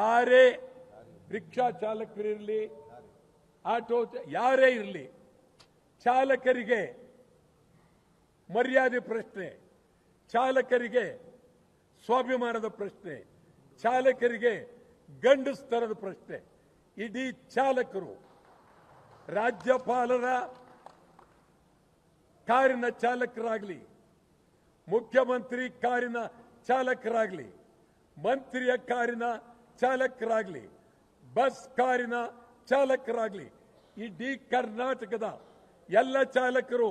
ಯಾರೇ rickshaw ಚಾಲಕರಿರಲಿ, auto ಯಾರೇ ಇರಲಿ, ಚಾಲಕರಿಗೆ ಮರ್ಯಾದೆ ಪ್ರಶ್ನೆ, ಚಾಲಕರಿಗೆ ಸ್ವಾಭಿಮಾನದ ಪ್ರಶ್ನೆ, ಚಾಲಕರಿಗೆ ಗಂಡಸ್ತರದ ಪ್ರಶ್ನೆ, ಇಡೀ ಚಾಲಕರು, ರಾಜ್ಯಪಾಲರ ಕಾರಿನ ಚಾಲಕರಾಗಲಿ, ಮುಖ್ಯಮಂತ್ರಿ ಕಾರಿನ ಚಾಲಕರಾಗಲಿ, ಮಂತ್ರಿಯ ಕಾರಿನ ಚಾಲಕರಾಗಲಿ, ಬಸ್ ಕಾರಿನ ಚಾಲಕರಾಗಲಿ, ಇಡೀ ಕರ್ನಾಟಕದ ಎಲ್ಲ ಚಾಲಕರು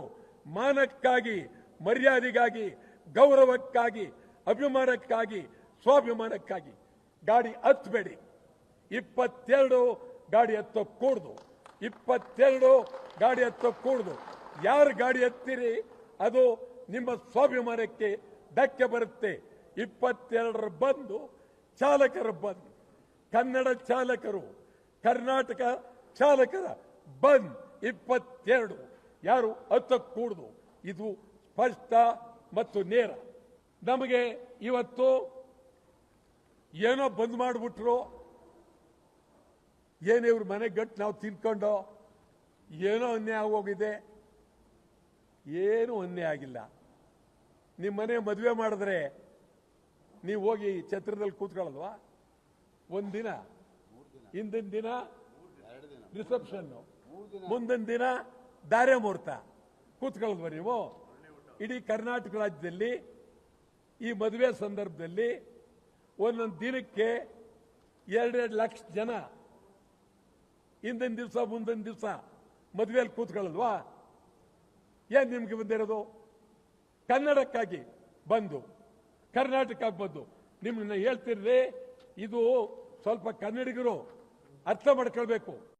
ಮಾನಕ್ಕಾಗಿ, ಮರ್ಯಾದೆಗಾಗಿ, ಗೌರವಕ್ಕಾಗಿ, ಅಭಿಮಾನಕ್ಕಾಗಿ, ಸ್ವಾಭಿಮಾನಕ್ಕಾಗಿ ಗಾಡಿ ಹತ್ತಬೇಡಿ ಇಪ್ಪತ್ತೆರಡು ಗಾಡಿ ಹತ್ತೋ ಕೂಡ್ದು ಇಪ್ಪತ್ತೆರಡು ಗಾಡಿ ಹತ್ತೋ ಕೂಡ್ದು ಯಾರು ಗಾಡಿ ಹತ್ತೀರಿ, ಅದು ನಿಮ್ಮ ಸ್ವಾಭಿಮಾನಕ್ಕೆ ಧಕ್ಕೆ ಬರುತ್ತೆ. ಇಪ್ಪತ್ತೆರಡರ ಬಂದು ಚಾಲಕರ ಬಂದ್ ಕನ್ನಡ ಚಾಲಕರು, ಕರ್ನಾಟಕ ಚಾಲಕರ ಬಂದ್ ಇಪ್ಪತ್ತೆರಡು. ಯಾರು? ಹತ್ತಕ್ಕೂಡ್ದು ಇದು ಸ್ಪಷ್ಟ ಮತ್ತು ನೇರ. ನಮಗೆ ಇವತ್ತು ಏನೋ ಬಂದ್ ಮಾಡಿಬಿಟ್ರು. ಏನೇ ಇವ್ರ ಮನೆ ಗಟ್ಟು ನಾವು ತಿನ್ಕೊಂಡು ಏನೋ ಅನ್ಯಾಯ ಆಗೋಗಿದೆ. ಏನೂ ಅನ್ಯಾಯ ಆಗಿಲ್ಲ. ನಿಮ್ಮ ಮನೆ ಮದುವೆ ಮಾಡಿದ್ರೆ ನೀವು ಹೋಗಿ ಛತ್ರದಲ್ಲಿ ಕೂತ್ಕೊಳ್ಳಲ್ವಾ? ಒಂದಿನ. ಹಿಂದಿನ ದಿನ ರಿಸೆಪ್ಷನ್ ಮುಂದಿನ ದಿನ ದಾರೆ ಮುಹೂರ್ತ. ಕೂತ್ಕೊಳ್ಳಲ್ವ ನೀವು. ಇಡೀ ಕರ್ನಾಟಕ ರಾಜ್ಯದಲ್ಲಿ, ಈ ಮದುವೆ ಸಂದರ್ಭದಲ್ಲಿ ಒಂದೊಂದು ದಿನಕ್ಕೆ ಎರಡೆರಡು ಲಕ್ಷ ಜನ ಹಿಂದಿನ ದಿವಸ, ಮುಂದಿನ ದಿವಸ ಮದುವೆಯಲ್ಲಿ ಕೂತ್ಕೊಳ್ಳಲ್ವಾ? ಏನ್ ನಿಮ್ಗೆ ಬಂದಿರೋದು? ಕನ್ನಡಕ್ಕಾಗಿ ಬಂದು, ಕರ್ನಾಟಕಕ್ಕೆ ಬಂದು ನಿಮ್ಮನ್ನ ಹೇಳ್ತಿರ್ರಿ. ಇದು ಸ್ವಲ್ಪ ಕನ್ನಡಿಗರು ಅರ್ಥ ಮಾಡ್ಕೊಳ್ಬೇಕು.